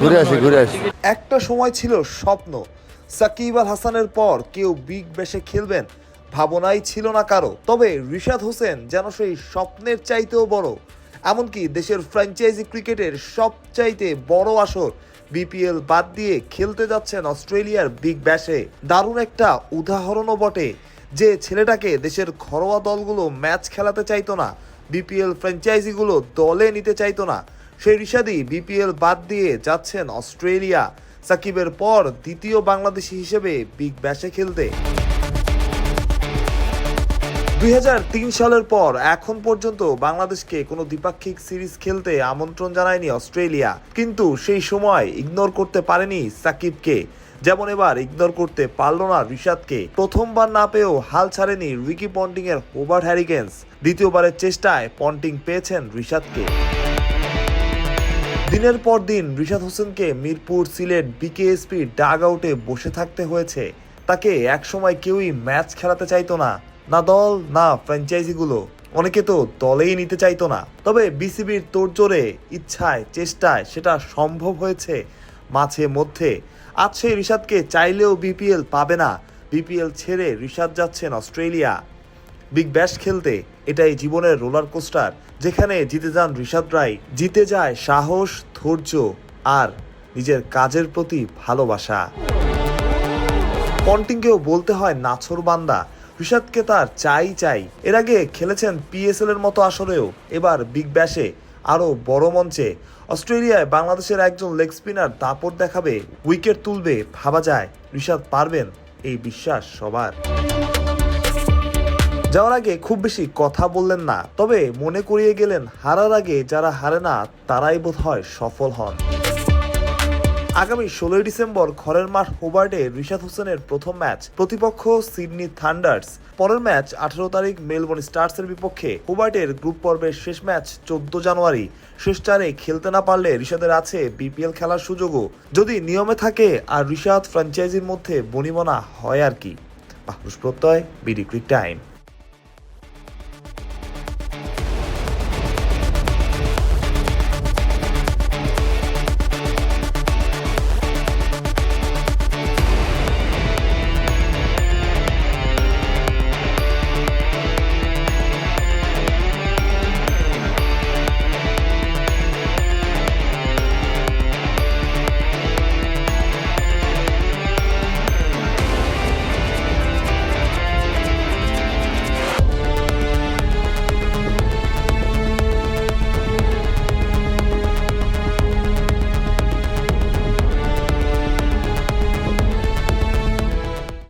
ঘুরে আসি ঘুরে আসি। একটা সময় ছিল স্বপ্ন। সাকিব আল হাসানের পর কেউ বিগ ব্যাশে খেলবেন ভাবনাই ছিল না কারও। তবে রিশাদ হোসেন যেন সেই স্বপ্নের চাইতেও বড়। এমনকি দেশের ফ্র্যাঞ্চাইজি ক্রিকেটের সবচাইতে বড় আসর বিপিএল বাদ দিয়ে খেলতে যাচ্ছেন অস্ট্রেলিয়ার বিগ ব্যাশে। দারুণ একটা উদাহরণও বটে যে ছেলেটাকে দেশের ঘরোয়া দলগুলো ম্যাচ খেলাতে চাইতো না বিপিএল ফ্র্যাঞ্চাইজিগুলো দলে নিতে চাইতো না। সেই রিশাদি বিপিএল বাদ দিয়ে যাচ্ছেন অস্ট্রেলিয়া। সাকিবের পর দ্বিতীয় বাংলাদেশি হিসেবে বিগ ব্যাশে খেলতে। দুই হাজার তিন সালের পর এখন পর্যন্ত বাংলাদেশকে কোনো দ্বিপাক্ষিক সিরিজ খেলতে আমন্ত্রণ জানায়নি অস্ট্রেলিয়া। কিন্তু সেই সময় ইগনোর করতে পারেনি সাকিবকে। যেমন এবার ইগনোর করতে পারল না রিশাদকে। প্রথমবার না পেয়েও হাল ছাড়েনি রিকি পন্টিং এর ওভার হ্যারিকেন্স। দ্বিতীয়বারের চেষ্টায় পন্টিং পেয়েছেন রিশাদকে। দিনের পর দিন রিশাদ হোসেনকে মিরপুর সিলেট বিকেএসপি ডাগ আউটে বসে থাকতে হয়েছে। তাকে একসময় কেউই ম্যাচ খেলাতে চাইতো না না দল, না ফ্র্যাঞ্চাইজিগুলো। অনেকে তো দলেই নিতে চাইতো না। তবে বিসিবির তোড়জোড়ে ইচ্ছায়, চেষ্টায় সেটা সম্ভব হয়েছে মাঝে মধ্যে। আজ সেই রিশাদকে চাইলেও বিপিএল পাবে না। বিপিএল ছেড়ে রিশাদ যাচ্ছেন অস্ট্রেলিয়া। বিগ ব্যাশ খেলতে এটাই জীবনের রোলার কোস্টার যেখানে জিতে যান ঋষাদ রায়। জিতে যায় সাহস, ধৈর্য আর নিজের কাজের প্রতি ভালোবাসা। পন্টিংকেও বলতে হয় নাছর বান্দা। ঋষাদকে তার চাই চাই। এর আগে খেলেছেন পিএসএল এর মতো আসরেও, এবার বিগ ব্যাশে আরও বড় মঞ্চে। অস্ট্রেলিয়ায় বাংলাদেশের একজন লেগ স্পিনার দাপট দেখাবে, উইকেট তুলবে ভাবা যায়। ঋষাদ পারবেন এই বিশ্বাস সবার। যাওয়ার আগে খুব বেশি কথা বললেন না, তবে মনে করিয়ে গেলেন হারার আগে যারা হারে না, তারাই বোধ হয় সফল হন। আগামী ষোলোই ডিসেম্বর ঘরের মাঠ হোবার্টে রিশাদ হোসেনের প্রথম ম্যাচ, প্রতিপক্ষ সিডনি থান্ডার্স। পরের ম্যাচ আঠারো তারিখ মেলবোর্ন স্টার্সের বিপক্ষে হোবার্টের গ্রুপ পর্বের শেষ ম্যাচ চোদ্দ জানুয়ারি। শেষ চারে খেলতে না পারলে রিশাদের আছে বিপিএল খেলার সুযোগও। যদি নিয়মে থাকে, আর রিশাদ ফ্র্যাঞ্চাইজির মধ্যে বনিমনা হয় আর কি। প্রত্যয়, বিডি টাইম।